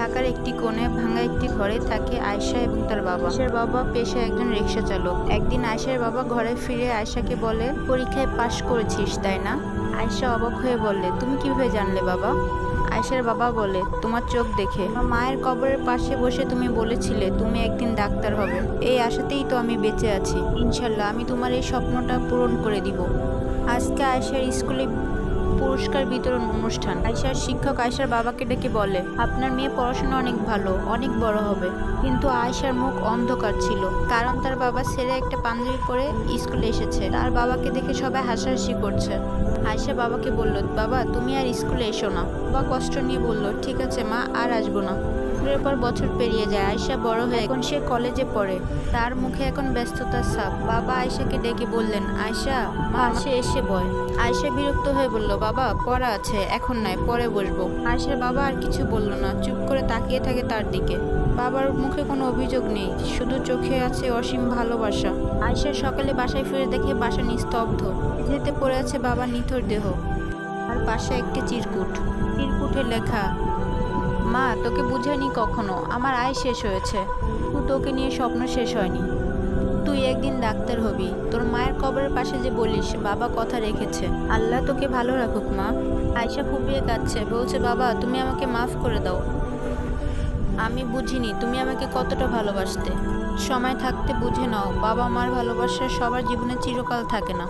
ঢাকার একটি কোণে ভাঙা একটি ঘরে থাকে আয়শা এবং তার বাবা। আয়শার বাবা পেশায় একজন রিক্সা চালক। একদিন আয়শার বাবা ঘরে ফিরে আয়শাকে বলে, পরীক্ষায় পাশ করেছিস, তাই না? আয়শা অবাক হয়ে বললে, তুমি কীভাবে জানলে বাবা? আয়শার বাবা বলে, তোমার চোখ দেখে। মায়ের কবরের পাশে বসে তুমি বলেছিলে, তুমি একদিন ডাক্তার হবে। এই আশাতেই তো আমি বেঁচে আছি। ইনশাল্লাহ আমি তোমার এই স্বপ্নটা পূরণ করে দিব। আজকে আয়শার স্কুলে পুরস্কার বিতরণ অনুষ্ঠান। আয়সার শিক্ষক আয়সার বাবাকে ডেকে বলে, আপনার মেয়ে পড়াশোনা অনেক ভালো, অনেক বড় হবে। কিন্তু আয়সার মুখ অন্ধকার ছিল। কারণ তার বাবা ছেড়ে একটা পাঞ্জাবি পরে স্কুলে এসেছে। তার বাবাকে দেখে সবাই হাসাহাসি করছে। আয়সা বাবাকে বলল, বাবা, তুমি আর স্কুলে এসো না। বা কষ্ট নিয়ে বলল, ঠিক আছে মা, আর আসব না। বছরের পর বছর পেরিয়ে যায়, আয়শা বড় হয়ে এখন সে কলেজে পড়ে। তার মুখে এখন ব্যস্ততার ছাপ। বাবা আয়শাকে ডেকে বললেন, আয়শা মা সে এসে বয় আয়শা বিরক্ত হয়ে বলল, বাবা, পড়া আছে, এখন নয় পরে বসবো। আয়শার বাবা আর কিছু বলল না, চুপ করে তাকিয়ে থাকে তার দিকে। বাবার মুখে কোনো অভিযোগ নেই, শুধু চোখে আছে অসীম ভালোবাসা। আয়শা সকালে বাসায় ফিরে দেখে বাসা নিস্তব্ধ। যেতে পড়ে আছে বাবার নিথর দেহ। আর পাশে একটি চিরকুট। চিরকুটে লেখা মা, তোকে বুঝাইনি কখনো। আমার আয় শেষ হয়েছে। তোকে নিয়ে স্বপ্ন শেষ হয়নি। তুই একদিন ডাক্তার হবি। তোর মায়ের কবরের পাশে যে বলিস, বাবা কথা রেখেছে। আল্লাহ তোকে ভালো রাখুক, মা। আয়সা ফুপিয়ে কাঁদছে। বলছে, বাবা, তুমি আমাকে মাফ করে দাও। আমি বুঝিনি, তুমি আমাকে কতটা ভালোবাসতে। সময় থাকতে বুঝে নাও বাবা মার ভালোবাসা সবার জীবনে চিরকাল থাকে না।